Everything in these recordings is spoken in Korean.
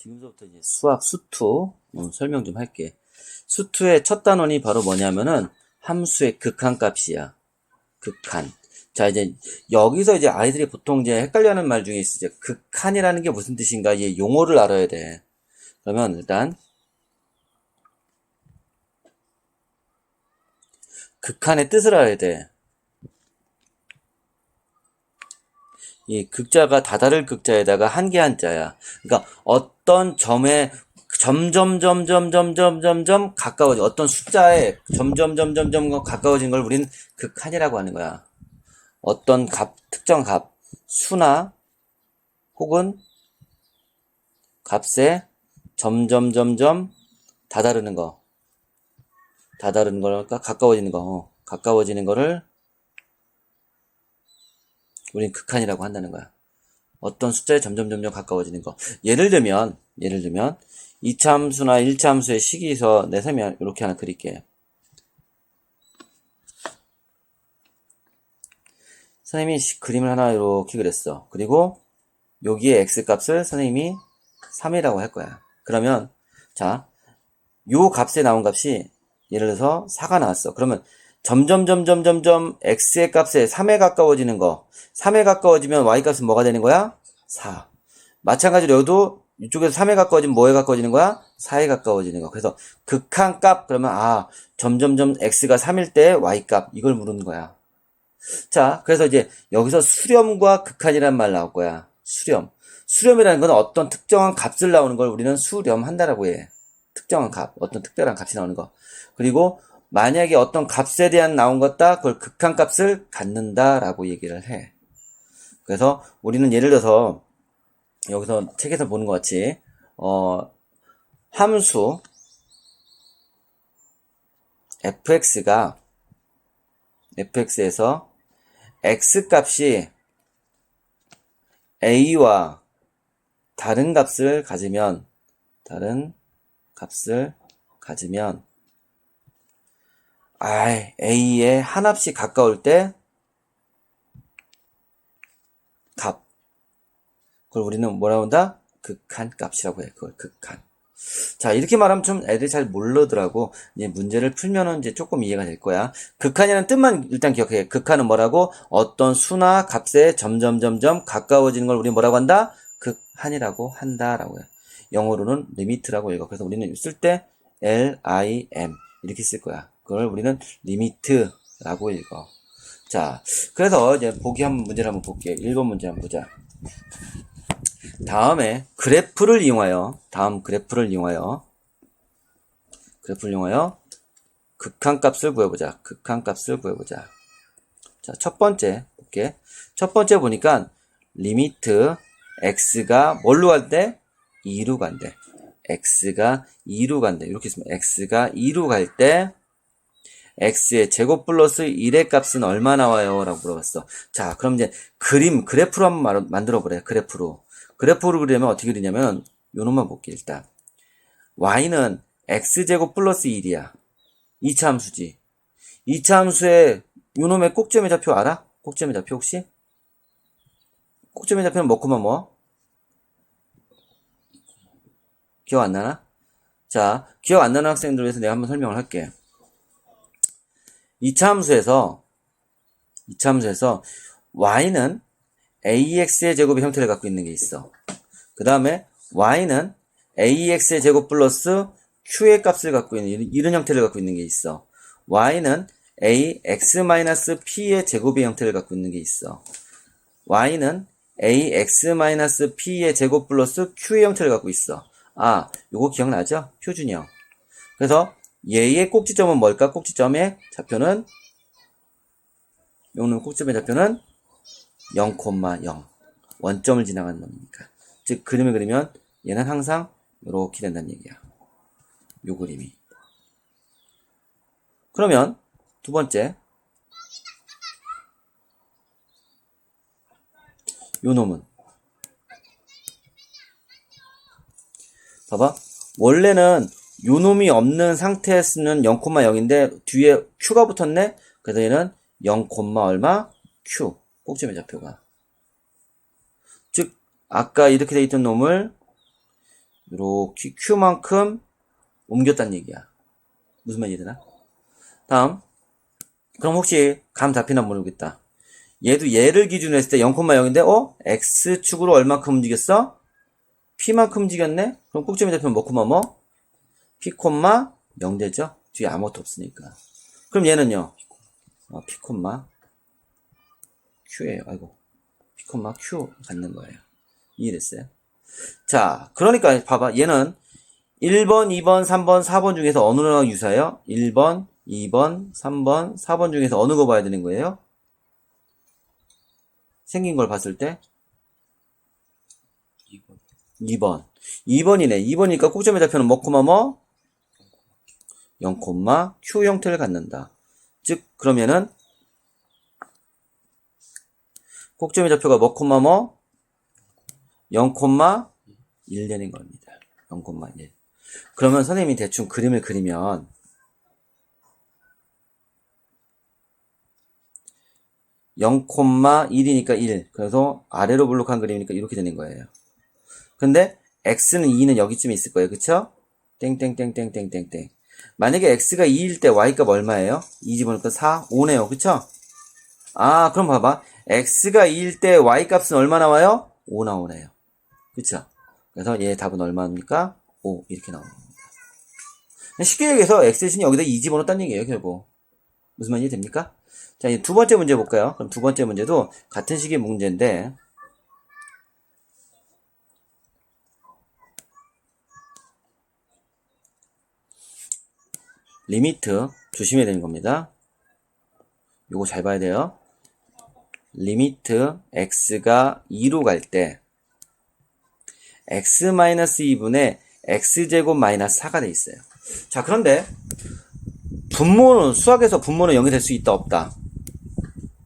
지금부터 이제 수학 수투 음, 설명 좀 할게. 수투의 첫 단원이 바로 뭐냐면은 함수의 극한값이야. 극한. 자 이제 여기서 이제 아이들이 보통 이제 헷갈려하는 말 중에 있어. 이제 극한이라는 게 무슨 뜻인가? 이 용어를 알아야 돼. 그러면 일단 극한의 뜻을 알아야 돼. 이 극자가 다다를 극자에다가 한개 한자야. 그러니까 어 떤 점에 점점 점점 점점 점점 가까워져 어떤 숫자에 점점 점점 점점 가까워진 걸 우리는 극한이라고 하는 거야. 어떤 값 특정 값 수나 혹은 값에 점점 점점 다다르는 거 다다르는 거니까 가까워지는 거 어, 가까워지는 거를 우린 극한이라고 한다는 거야. 어떤 숫자에 점점 점점 가까워지는 거. 예를 들면 예를 들면 2차 함수나 1차 함수의 식에서 내세면 이렇게 하나 그릴게요. 선생님이 시- 그림을 하나 이렇게 그렸어. 그리고 여기에 x 값을 선생님이 3이라고 할 거야. 그러면 자, 요 값에 나온 값이 예를 들어서 4가 나왔어. 그러면 점점 점점 점점 x의 값에 3에 가까워지는 거. 3에 가까워지면 y 값은 뭐가 되는 거야? 4. 마찬가지로 여기도 이쪽에서 3에 가까워지면 뭐에 가까워지는 거야? 4에 가까워지는 거. 그래서 극한 값 그러면 아 점점점 x가 3일 때 y 값 이걸 물은 거야. 자, 그래서 이제 여기서 수렴과 극한이란 말 나올 거야. 수렴. 수렴이라는 건 어떤 특정한 값을 나오는 걸 우리는 수렴한다라고 해. 특정한 값, 어떤 특별한 값이 나오는 거. 그리고 만약에 어떤 값에 대한 나온 것다, 그걸 극한 값을 갖는다라고 얘기를 해. 그래서 우리는 예를 들어서 여기서 책에서 보는 것 같이 어 함수 fx가 fx에서 x 값이 a와 다른 값을 가지면 다른 값을 가지면 아, a에 한 합씩 가까울 때 값. 그걸 우리는 뭐라고 한다? 극한 값이라고 해. 그걸 극한. 자, 이렇게 말하면 좀 애들이 잘 모르더라고. 이제 문제를 풀면은 이제 조금 이해가 될 거야. 극한이라는 뜻만 일단 기억해. 극한은 뭐라고? 어떤 수나 값에 점점 점점 가까워지는 걸 우리 뭐라고 한다? 극한이라고 한다라고 해. 영어로는 리미트라고 읽어. 그래서 우리는 쓸 때 L I M 이렇게 쓸 거야. 그걸 우리는 리미트라고 읽어. 자, 그래서 이제 보기 한번 문제를 한번 볼게요. 1번 문제 한번 보자. 다음에 그래프를 이용하여 다음 그래프를 이용하여 그래프를 이용하여 극한값을 구해보자. 극한값을 구해보자. 자, 첫 번째 볼게. 첫 번째 보니까 리미트 x가 뭘로 갈 때? 2로 간대. x가 2로 간대. 이렇게 있으면 x가 2로 갈 때 x의 제곱 플러스 1의 값은 얼마 나와요? 라고 물어봤어. 자, 그럼 이제 그림, 그래프로 한번 말- 만들어 보래. 그래프로. 그래프를 그리려면 어떻게 그리냐면 요 놈만 볼게 일단. y는 x제곱 플러스 1이야. 2차 함수지. 2차 함수의 요 놈의 꼭지점의 좌표 알아? 꼭지점의 좌표 혹시? 꼭지점의 좌표는 뭐고만 뭐? 기억 안 나나? 자, 기억 안 나는 학생들 위해서 내가 한번 설명을 할게. 2차 함수에서 2차 함수에서 y는 ax의 제곱의 형태를 갖고 있는 게 있어. 그 다음에 y는 ax의 제곱 플러스 q의 값을 갖고 있는 이런, 이런 형태를 갖고 있는 게 있어. y는 ax-p의 제곱의 형태를 갖고 있는 게 있어. y는 ax-p의 제곱 플러스 q의 형태를 갖고 있어. 아, 요거 기억나죠? 표준이 형. 그래서 얘의 꼭지점은 뭘까? 꼭지점의 좌표는 요는 꼭지점의 좌표는 0,0 원점을 지나가는 놈이니까? 즉 그림을 그리면 얘는 항상 이렇게 된다는 얘기야. 요 그림이. 그러면 두 번째. 요 놈은. 봐봐. 원래는 요 놈이 없는 상태에서는 0,0인데 뒤에 q가 붙었네 그래서 얘는 0, 얼마 q 꼭지점의 좌표가 즉 아까 이렇게 돼 있던 놈을 요렇게 Q만큼 옮겼다는 얘기야. 무슨 말이 되나? 다음. 그럼 혹시 감 잡히나 모르겠다. 얘도 얘를 기준으로 했을 때 0,0인데, 어? X축으로 얼마큼 움직였어? P만큼 움직였네? 그럼 꼭지점이 잡히면 뭐, 콤마 뭐? P, 0 되죠? 뒤에 아무것도 없으니까. 그럼 얘는요? 어, P, Q예요. 아이고. P, Q 갖는 거예요. 이해됐어요? 자, 그러니까 봐봐. 얘는 1번, 2번, 3번, 4번 중에서 어느 거랑 유사해요? 1번, 2번, 3번, 4번 중에서 어느 거 봐야 되는 거예요? 생긴 걸 봤을 때 2번 2번. 2번이네. 2번이니까 꼭점에 잡혀는 뭐, 콤마 뭐? 0, Q 형태를 갖는다. 즉, 그러면은, 꼭점에 잡혀가 뭐, 콤마 뭐? 0, 1 되는 겁니다. 0,1. 그러면 선생님이 대충 그림을 그리면, 0,1이니까 1. 그래서 아래로 블록한 그림이니까 이렇게 되는 거예요. 근데 x는 2는 여기쯤에 있을 거예요. 그쵸? 땡땡땡땡땡땡땡. 만약에 x가 2일 때 y값 얼마예요? 2 집어넣으니까 4, 5네요. 그쵸? 아, 그럼 봐봐. x가 2일 때 y값은 얼마 나와요? 5 나오네요. 그쵸? 그래서 얘 답은 얼마입니까? 5 이렇게 나오는 겁니다. 쉽게 얘기해서 x 대신 여기다 2 집어넣었다는 얘기예요. 결국. 무슨 말인지 됩니까? 자, 이제 두 번째 문제 볼까요? 그럼 두 번째 문제도 같은 식의 문제인데 리미트 조심해야 되는 겁니다. 요거 잘 봐야 돼요. 리미트 x가 2로 갈 때 x-2분의 x제곱 마이너스 4가 돼 있어요. 자, 그런데 분모는 수학에서 분모는 0이 될 수 있다 없다.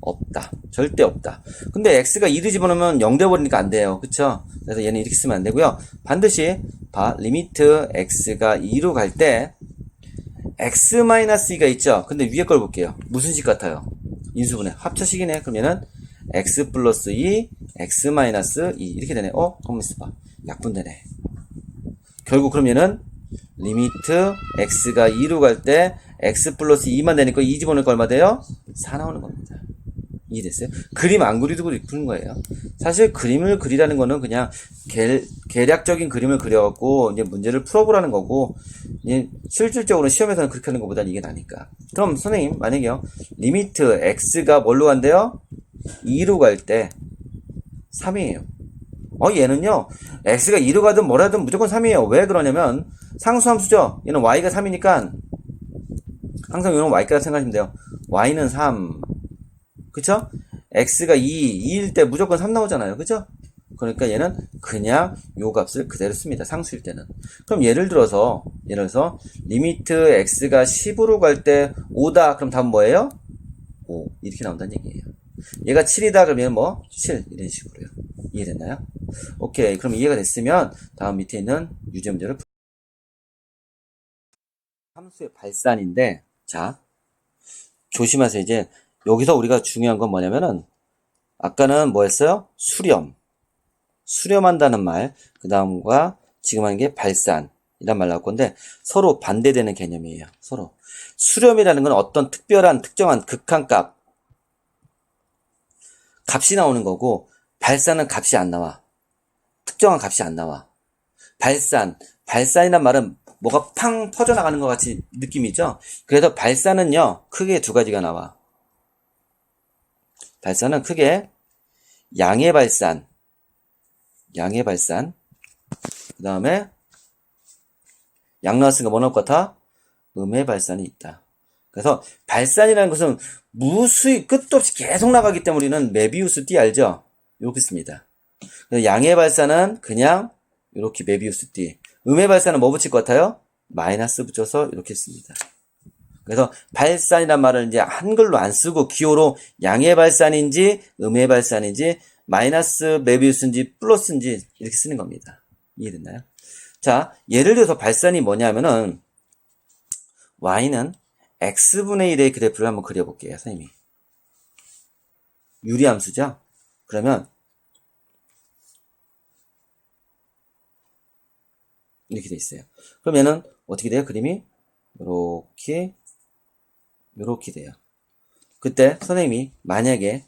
없다. 절대 없다. 근데 x가 2를 집어넣으면 0 돼버리니까 안 돼요. 그쵸? 그래서 얘는 이렇게 쓰면 안 되고요. 반드시 봐. 리미트 x가 2로 갈 때 x-2가 있죠? 근데 위에 걸 볼게요. 무슨 식 같아요? 인수분해. 합쳐식이네. 그러면은 x 플러스 2, x-2 이렇게 되네. 어? 가만 있어봐. 약분되네. 결국 그러면은 리미트 x가 2로 갈 때 x 플러스 2만 되니까 2 집어넣을 거 얼마 돼요? 4 나오는 겁니다. 이해됐어요? 그림 안 그리도 그리는 거예요. 사실 그림을 그리라는 거는 그냥 계, 계략적인 그림을 그려갖고 이제 문제를 풀어보라는 거고 이제 실질적으로 시험에서는 그렇게 하는 것보다는 이게 나니까. 그럼 선생님 만약에요 리미트 x가 뭘로 간대요? 2로 갈 때 3이에요. 어 얘는요 x가 2로 가든 뭐라든 무조건 3이에요. 왜 그러냐면 상수함수죠. 얘는 y가 3이니까 항상 이런 y까지 생각하시면 돼요. y는 3 그쵸? x가 2, 2일 때 무조건 3 나오잖아요. 그죠? 그러니까 얘는 그냥 요 값을 그대로 씁니다. 상수일 때는. 그럼 예를 들어서, 예를 들어서, 리미트 x가 10으로 갈 때 5다. 그럼 답은 뭐예요? 5. 이렇게 나온다는 얘기예요. 얘가 7이다. 그러면 뭐? 7. 이런 식으로요. 이해됐나요? 오케이. 그럼 이해가 됐으면, 다음 밑에 있는 유제 문제를 풀- 함수의 발산인데, 자, 조심하세요. 이제, 여기서 우리가 중요한 건 뭐냐면은 아까는 뭐였어요? 수렴. 수렴한다는 말. 그 다음과 지금 하는 게 발산. 이란 말 나올 건데 서로 반대되는 개념이에요. 서로. 수렴이라는 건 어떤 특별한 특정한 극한값 값이 나오는 거고 발산은 값이 안 나와. 특정한 값이 안 나와. 발산. 발산이란 말은 뭐가 팡 퍼져나가는 것 같이 느낌이죠? 그래서 발산은요, 크게 두 가지가 나와. 발산은 크게 양의 발산, 양의 발산, 그 다음에 양 나왔으니까 뭐 나올 것 같아? 음의 발산이 있다. 그래서 발산이라는 것은 무수히 끝도 없이 계속 나가기 때문에 우리는 메비우스 띠 알죠? 이렇게 씁니다. 양의 발산은 그냥 이렇게 메비우스 띠. 음의 발산은 뭐 붙일 것 같아요? 마이너스 붙여서 이렇게 씁니다. 그래서 발산이란 말을 이제 한글로 안 쓰고 기호로 양의 발산인지 음의 발산인지 마이너스 메비우스인지 플러스인지 이렇게 쓰는 겁니다. 이해됐나요? 자, 예를 들어서 발산이 뭐냐면은 y는 x분의 1의 그래프를 한번 그려볼게요, 선생님이. 유리함수죠? 그러면 이렇게 돼 있어요. 얘는 어떻게 돼요? 그림이 요렇게 요렇게 돼요. 그때 선생님이 만약에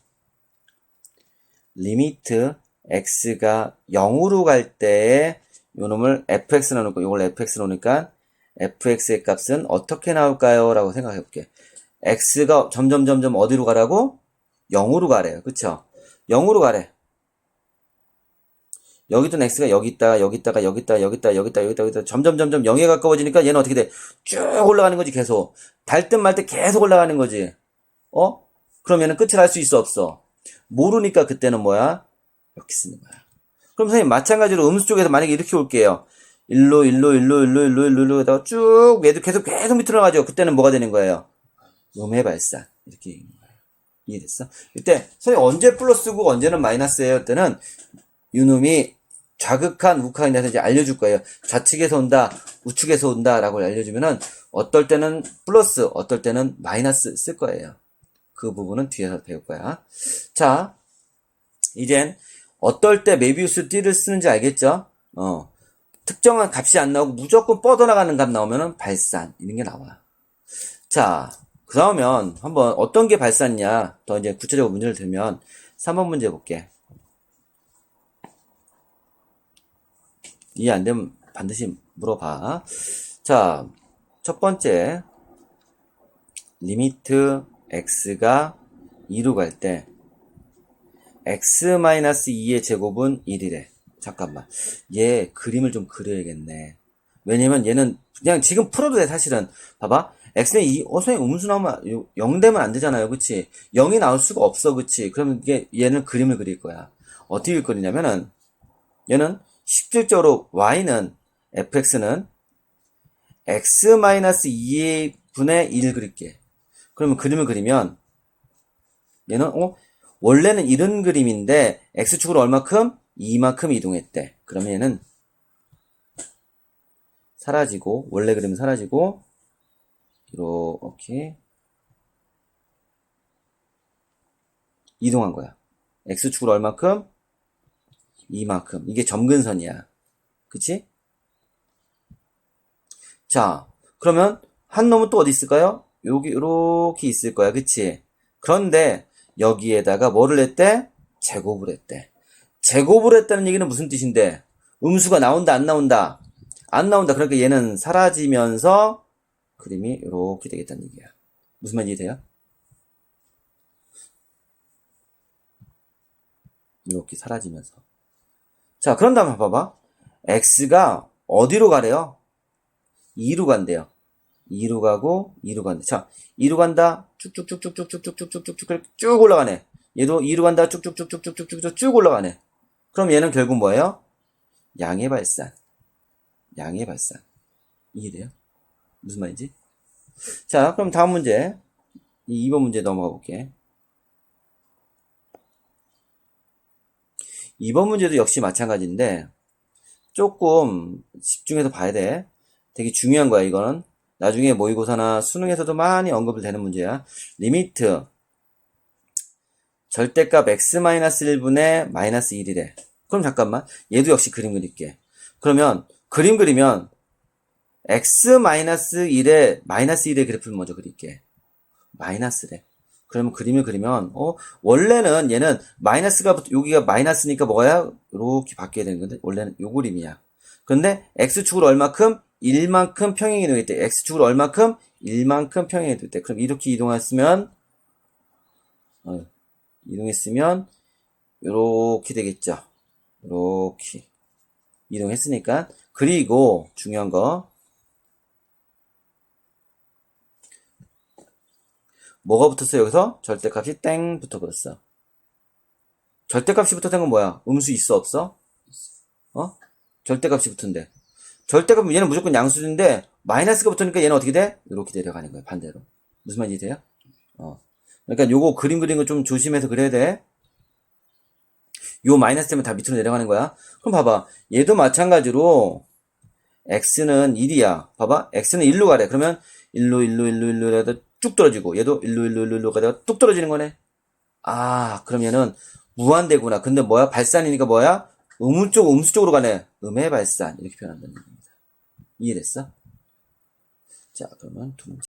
리미트 x가 0으로 갈 때에 요 놈을 fx로 놓고 요걸 fx로 놓으니까 fx의 값은 어떻게 나올까요? 라고 생각해 볼게. x가 점점 점점 어디로 가라고? 0으로 가래요. 그쵸? 0으로 가래. 여기 있던 x가 여기 있다가 여기 있다가 여기 있다가 여기 있다가 여기 있다가 여기 있다가 점점 점점 0에 가까워지니까 얘는 어떻게 돼? 쭉 올라가는 거지 계속. 달 듯 말 듯 계속 올라가는 거지. 어? 얘는 끝을 알 수 있어 없어? 모르니까 그때는 뭐야? 이렇게 쓰는 거야. 그럼 선생님 마찬가지로 음수 쪽에서 만약에 이렇게 올게요. 일로 일로 일로 일로 일로 일로 일로 하다가 쭉 얘도 계속 계속 밑으로 가죠. 그때는 뭐가 되는 거예요? 음의 발산 이렇게. 이해됐어? 이때 선생님 언제 플러스고 언제는 마이너스예요? 때는 좌극한 우극한에 대해서 이제 알려줄 거예요. 좌측에서 온다, 우측에서 온다라고 알려주면은 어떨 때는 플러스, 어떨 때는 마이너스 쓸 거예요. 그 부분은 뒤에서 배울 거야. 자, 이젠 어떨 때 메비우스 띠를 쓰는지 알겠죠? 어. 특정한 값이 안 나오고 무조건 뻗어나가는 값 나오면은 발산 이런 게 나와. 자, 그러면 한번 어떤 게 발산이냐 더 이제 구체적으로 문제를 들면 3번 문제 볼게. 이해 안 되면 반드시 물어봐. 자, 첫 번째 리미트 x가 2로 갈 때 x-2의 제곱은 1이래. 잠깐만. 얘 그림을 좀 그려야겠네. 왜냐면 얘는 그냥 지금 풀어도 돼, 사실은. 봐봐. x는 2, 어, 선생님 음수 나오면 0 되면 안 되잖아요. 그치? 0이 나올 수가 없어. 그치? 그러면 이게 얘는 그림을 그릴 거야. 어떻게 그리냐면은 얘는 실질적으로 y는 fx는 x-2의 분의 1 그릴게. 그러면 그림을 그리면 얘는 어 원래는 이런 그림인데 x축으로 얼마큼? 2만큼 이동했대. 그러면 얘는 사라지고 원래 그림은 사라지고 이렇게 이동한 거야. x축으로 얼마큼? 이만큼. 이게 점근선이야. 그치? 자, 그러면 한 놈은 또 어디 있을까요? 여기 이렇게 있을 거야. 그치? 그런데 여기에다가 뭐를 했대? 제곱을 했대. 제곱을 했다는 얘기는 무슨 뜻인데? 음수가 나온다, 안 나온다? 안 나온다. 그러니까 얘는 사라지면서 그림이 이렇게 되겠다는 얘기야. 무슨 말인지 돼요? 이렇게 사라지면서. 자, 그런 다음에 봐봐. x가 어디로 가래요? 2로 간대요. 2로 가고 2로 간대. 자, 2로 간다. 쭉쭉쭉쭉쭉쭉쭉쭉쭉쭉쭉 쭉 올라가네. 얘도 2로 간다. 쭉쭉쭉쭉쭉쭉쭉 쭉 올라가네. 그럼 얘는 결국 뭐예요? 양의 발산. 양의 발산. 이해돼요? 무슨 말인지? 자, 그럼 다음 문제. 이 2번 문제 넘어가 볼게. 2번 문제도 역시 마찬가지인데, 조금 집중해서 봐야 돼. 되게 중요한 거야, 이거는. 나중에 모의고사나 수능에서도 많이 언급이 되는 문제야. 리미트. 절대값 x-1분의 마이너스 1이래. 그럼 잠깐만. 얘도 역시 그림 그릴게. 그러면, 그림 그리면, x-1의, 마이너스 1의 그래프를 먼저 그릴게. 마이너스래. 그러면 그림을 그리면, 어, 원래는 얘는 마이너스가, 붙- 여기가 마이너스니까 뭐야? 이렇게 바뀌어야 되는 건데, 원래는 요 그림이야. 근데, x축으로 얼마큼? 1만큼 평행 이동했대. x축으로 얼마큼? 1만큼 평행 이동했대. 그럼 이렇게 이동했으면, 어, 이동했으면, 요렇게 되겠죠. 요렇게. 이동했으니까. 그리고, 중요한 거. 뭐가 붙었어, 여기서? 절대값이 땡 붙어버렸어. 절대값이 붙었던 건 뭐야? 음수 있어, 없어? 어? 절대값이 붙은데. 절대값은 얘는 무조건 양수인데, 마이너스가 붙으니까 얘는 어떻게 돼? 이렇게 내려가는 거야, 반대로. 무슨 말인지 돼요? 어. 그러니까 요거 그림 그리는 거 좀 조심해서 그래야 돼. 요 마이너스 때문에 다 밑으로 내려가는 거야. 그럼 봐봐. 얘도 마찬가지로, x는 1이야. 봐봐. x는 1로 가래. 그러면 1로, 1로, 1로, 1로 해도 쭉 떨어지고, 얘도 1로, 1로, 1로, 1로 가다가 뚝 떨어지는 거네. 아, 얘는 무한대구나. 근데 뭐야? 발산이니까 뭐야? 음우 쪽, 음수 쪽으로 가네. 음의 발산. 이렇게 표현한다는 겁니다. 이해됐어? 자, 그러면 두 문제.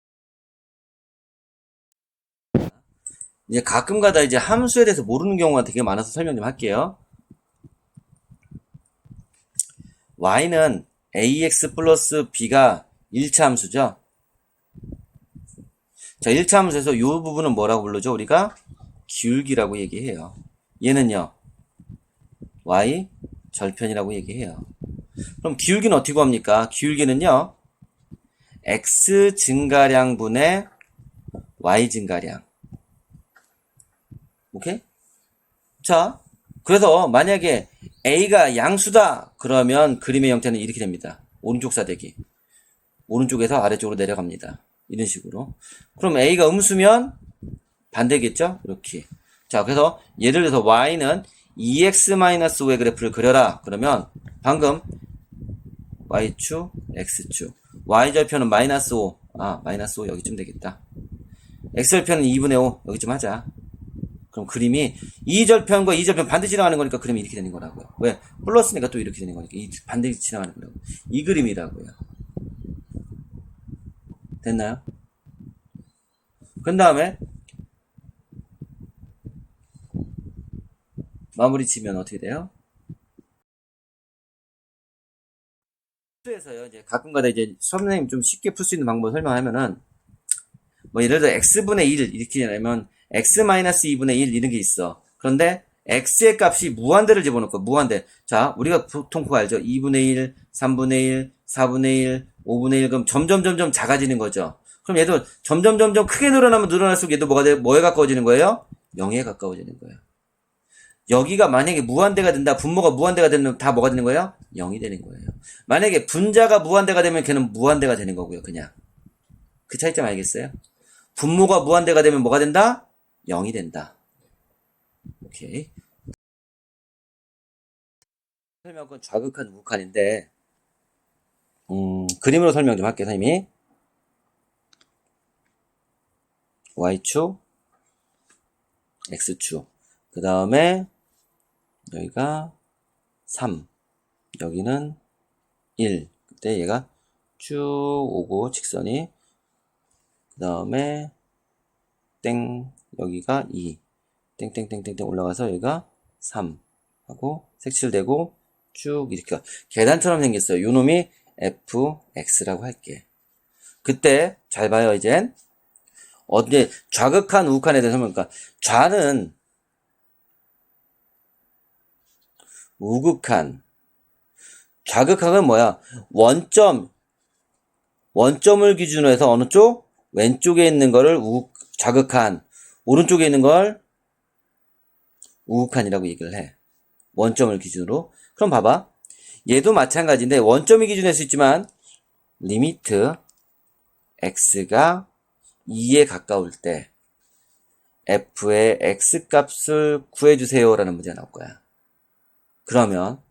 이제 가끔가다 이제 함수에 대해서 모르는 경우가 되게 많아서 설명 좀 할게요. y는 ax 플러스 b가 1차 함수죠. 자, 1차 함수에서 이 부분은 뭐라고 부르죠? 우리가 기울기라고 얘기해요. 얘는요, y 절편이라고 얘기해요. 그럼 기울기는 어떻게 구합니까? 기울기는요, x 증가량 분의 y 증가량. 오케이? 자, 그래서 만약에 a가 양수다 그러면 그림의 형태는 이렇게 됩니다. 오른쪽 사대기. 오른쪽에서 아래쪽으로 내려갑니다. 이런 식으로. 그럼 a가 음수면 반대겠죠? 이렇게. 자, 그래서 예를 들어서 y는 2x-5의 그래프를 그려라. 그러면 방금 y축, x축. y절편은 마이너스 5. 아, 마이너스 5 여기쯤 되겠다. x절편은 2분의 5 여기쯤 하자. 그럼 그림이 2절편과 2절편 반대 지나가는 거니까 그림이 이렇게 되는 거라고요. 왜? 플러스니까 또 이렇게 되는 거니까 이 반대 지나가는 거라고. 이 그림이라고요. 됐나요? 그 다음에 마무리 치면 어떻게 돼요? 수에서요 이제 가끔가다 이제 선생님 좀 쉽게 풀 수 있는 방법을 설명하면은 뭐 예를 들어 x분의 1 이렇게 되면 x-2분의 1 이런 게 있어. 그런데 x의 값이 무한대를 집어넣고 무한대. 자, 우리가 보통 그거 알죠? 2분의 1, 3분의 1, 4분의 1, 5분의 1 그럼 점점 점점 작아지는 거죠. 그럼 얘도 점점 점점 크게 늘어나면 늘어날수록 얘도 뭐가 돼? 뭐에 가까워지는 거예요? 0에 가까워지는 거예요. 여기가 만약에 무한대가 된다, 분모가 무한대가 되면 다 뭐가 되는 거예요? 0이 되는 거예요. 만약에 분자가 무한대가 되면 걔는 무한대가 되는 거고요, 그냥. 그 차이점 알겠어요? 분모가 무한대가 되면 뭐가 된다? 0이 된다. 오케이. 설명은 좌극한 우극한인데, 음, 그림으로 설명 좀 할게요, 선생님이. Y축, X축. 그 다음에, 여기가 3. 여기는 1. 그때 얘가 쭉 오고, 직선이. 그 다음에, 땡, 여기가 2. 땡땡땡땡땡 올라가서 여기가 3. 하고, 색칠되고, 쭉 이렇게 계단처럼 생겼어요. 요 놈이 fx라고 할게. 그때 잘 봐요, 이젠. 어디 좌극한 우극한에 대해서 그러니까 좌는 우극한 좌극한은 뭐야? 원점 원점을 기준으로 해서 어느 쪽? 왼쪽에 있는 거를 우 좌극한 오른쪽에 있는 걸 우극한이라고 얘기를 해. 원점을 기준으로. 그럼 봐봐. 얘도 마찬가지인데 원점이 기준일 수 있지만 리미트 x가 2에 가까울 때 f의 x 값을 구해주세요 라는 문제가 나올 거야. 그러면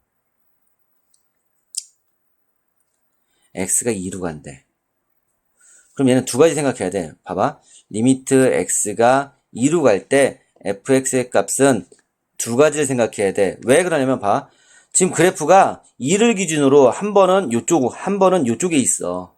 x가 2로 간대. 그럼 얘는 두 가지 생각해야 돼. 봐봐. 리미트 x가 2로 갈 때 fx의 값은 두 가지를 생각해야 돼. 왜 그러냐면 봐. 지금 그래프가 2를 기준으로 한 번은 요쪽, 한 번은 요쪽에 있어.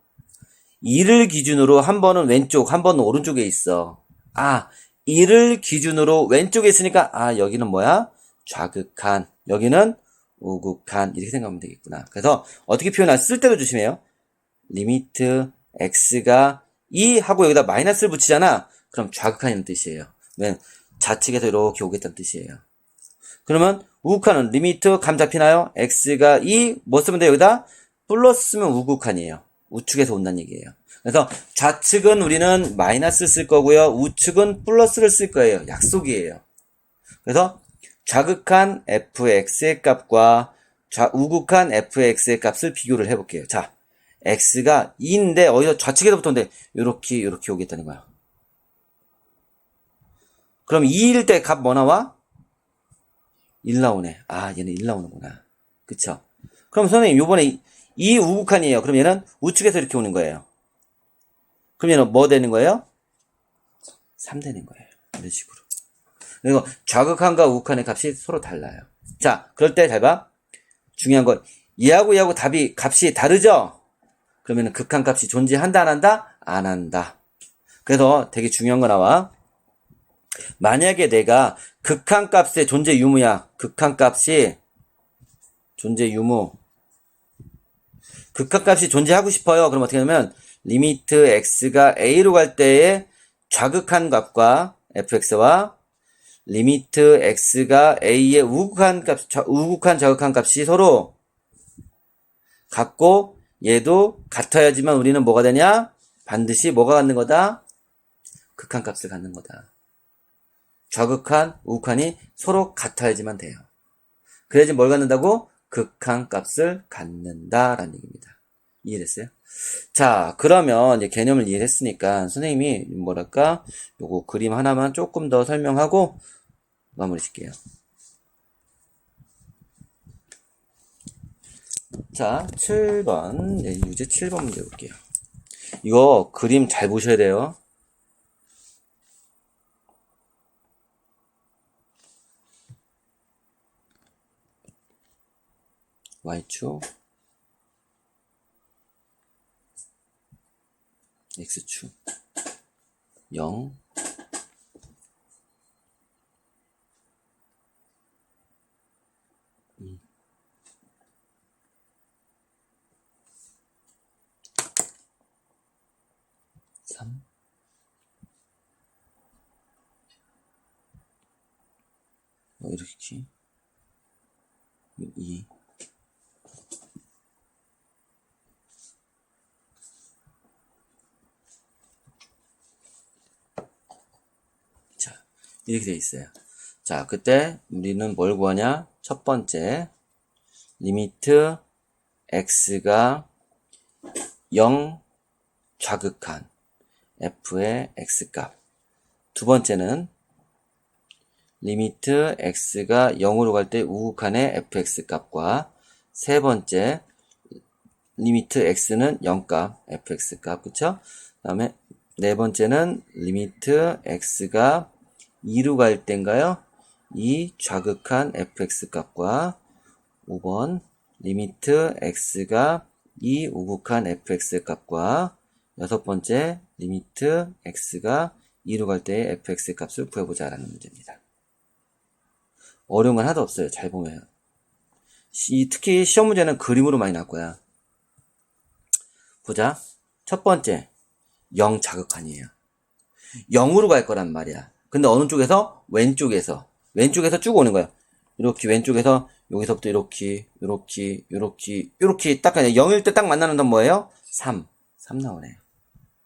2를 기준으로 한 번은 왼쪽, 한 번은 오른쪽에 있어. 아, 2를 기준으로 왼쪽에 있으니까, 아, 여기는 뭐야? 좌극한. 여기는 우극한. 이렇게 생각하면 되겠구나. 그래서 어떻게 표현할, 쓸 때도 조심해요. 리미트 x가 2 하고 여기다 마이너스를 붙이잖아. 그럼 좌극한이라는 뜻이에요. 왜? 좌측에서 이렇게 오겠다는 뜻이에요. 그러면 우극한은 리미트 감 잡히나요? x가 2, 뭐 쓰면 돼요? 여기다 플러스 쓰면 우극한이에요. 우측에서 온다는 얘기예요. 그래서 좌측은 우리는 마이너스 쓸 거고요. 우측은 플러스를 쓸 거예요. 약속이에요. 그래서 좌극한 fx의 값과 좌, 우극한 fx의 값을 비교를 해볼게요. 자, x가 2인데 어디서 좌측에서 붙었는데 이렇게 이렇게 오겠다는 거야. 그럼 2일 때 값 뭐 나와? 1 나오네. 아, 얘는 1 나오는구나. 그쵸? 그럼 선생님, 요번에 이, 이 우극한이에요. 그럼 얘는 우측에서 이렇게 오는 거예요. 그럼 얘는 뭐 되는 거예요? 3 되는 거예요. 이런 식으로. 그리고 좌극한과 우극한의 값이 서로 달라요. 자, 그럴 때 잘 봐. 중요한 건, 얘하고 얘하고 답이, 값이 다르죠? 그러면 극한 값이 존재한다 안 한다? 안 한다. 그래서 되게 중요한 거 나와. 만약에 내가 극한값의 존재 유무야. 극한값이 존재 유무. 극한값이 존재하고 싶어요. 그럼 어떻게 하냐면 리미트 x가 a로 갈 때의 좌극한 값과 fx와 리미트 x가 a의 우극한 값, 좌- 우극한 좌극한 값이 서로 같고 얘도 같아야지만 우리는 뭐가 되냐? 반드시 뭐가 갖는 거다? 극한 값을 갖는 거다. 좌극한, 우극한이 서로 같아야지만 돼요. 그래야지 뭘 갖는다고? 극한 값을 갖는다라는 얘기입니다. 이해됐어요? 자, 그러면 이제 개념을 이해했으니까 선생님이 뭐랄까? 요거 그림 하나만 조금 더 설명하고 마무리 짓게요. 자, 7번. 네, 유제 7번 문제 볼게요. 이거 그림 잘 보셔야 돼요. Y축, X축, 0, 삼, 어, 이렇게, 2, 자, 이렇게 돼 있어요. 자, 그때 우리는 뭘 구하냐? 첫 번째, 리미트 x가 0 좌극한 f의 x값. 두 번째는 리미트 x가 0으로 갈 때 우극한의 fx 값과 세 번째 리미트 x는 0값 fx 값 그쵸? 다음에 네 번째는 리미트 x가 2로 갈 때인가요? 이 좌극한 fx 값과 5번 리미트 x가 이 우극한 fx 값과 여섯 번째 리미트 x가 2로 갈 때의 fx 값을 구해보자 라는 문제입니다. 어려운 건 하나도 없어요. 잘 보면. 시- 특히 시험 문제는 그림으로 많이 나올 거야. 보자. 첫 번째, 0 자극한이에요. 0으로 갈 거란 말이야. 근데 어느 쪽에서? 왼쪽에서. 왼쪽에서 쭉 오는 거야. 이렇게 왼쪽에서 여기서부터 이렇게, 이렇게, 이렇게, 이렇게 딱 그냥 0일 때 딱 만나는 건 뭐예요? 3. 3 나오네요.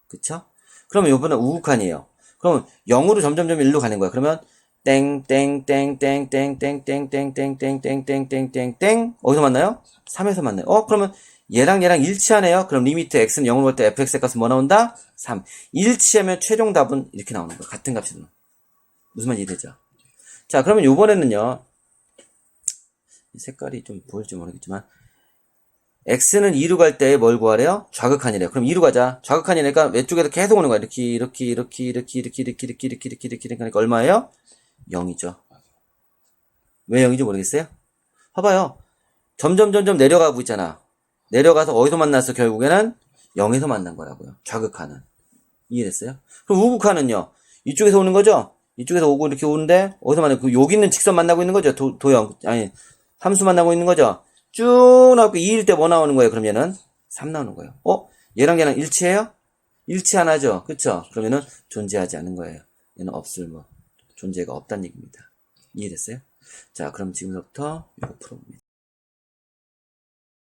그쵸? 그러면 요번엔 우극한이에요. 그러면 0으로 점점점 1로 가는 거야. 그러면 땡땡땡땡땡땡땡땡땡땡땡땡땡땡땡 어디서 만나요? 3에서 만나요. 어 그러면 얘랑 얘랑 일치하네요. 그럼 리미트 x는 0으로 갈 때 fx의 값은 뭐 나온다? 3. 일치하면 최종 답은 이렇게 나오는 거야. 같은 값이든. 무슨 말인지 이해되죠? 자 그러면 요번에는요. 이 색깔이 좀 보일지 모르겠지만 x는 2로 갈 때 뭘 구하래요? 좌극한이래요. 그럼 2로 가자. 좌극한이니까 왼쪽에서 계속 오는 거야. 이렇게 이렇게 이렇게 이렇게 이렇게 이렇게 이렇게 이렇게 이렇게 이렇게 이렇게 그러니까 얼마예요? 0이죠. 왜 0인지 모르겠어요? 봐봐요. 점점 점점 내려가고 있잖아. 내려가서 어디서 만났어? 결국에는 0에서 만난 거라고요. 좌극한은. 이해됐어요? 그럼 우극한은요? 이쪽에서 오는 거죠? 이쪽에서 오고 이렇게 오는데 어디서 만나요? 그 여기 있는 직선 만나고 있는 거죠? 도, 도형 아니 함수 만나고 있는 거죠? 쭉 나오고 2일 때 뭐 나오는 거예요? 그럼 얘는 3 나오는 거예요. 어? 얘랑 얘랑 일치해요? 일치 안 하죠? 그쵸? 그러면은 존재하지 않는 거예요. 얘는 없을 뭐 존재가 없다는 얘기입니다. 이해됐어요? 자, 그럼 지금부터 이거 풀어봅니다.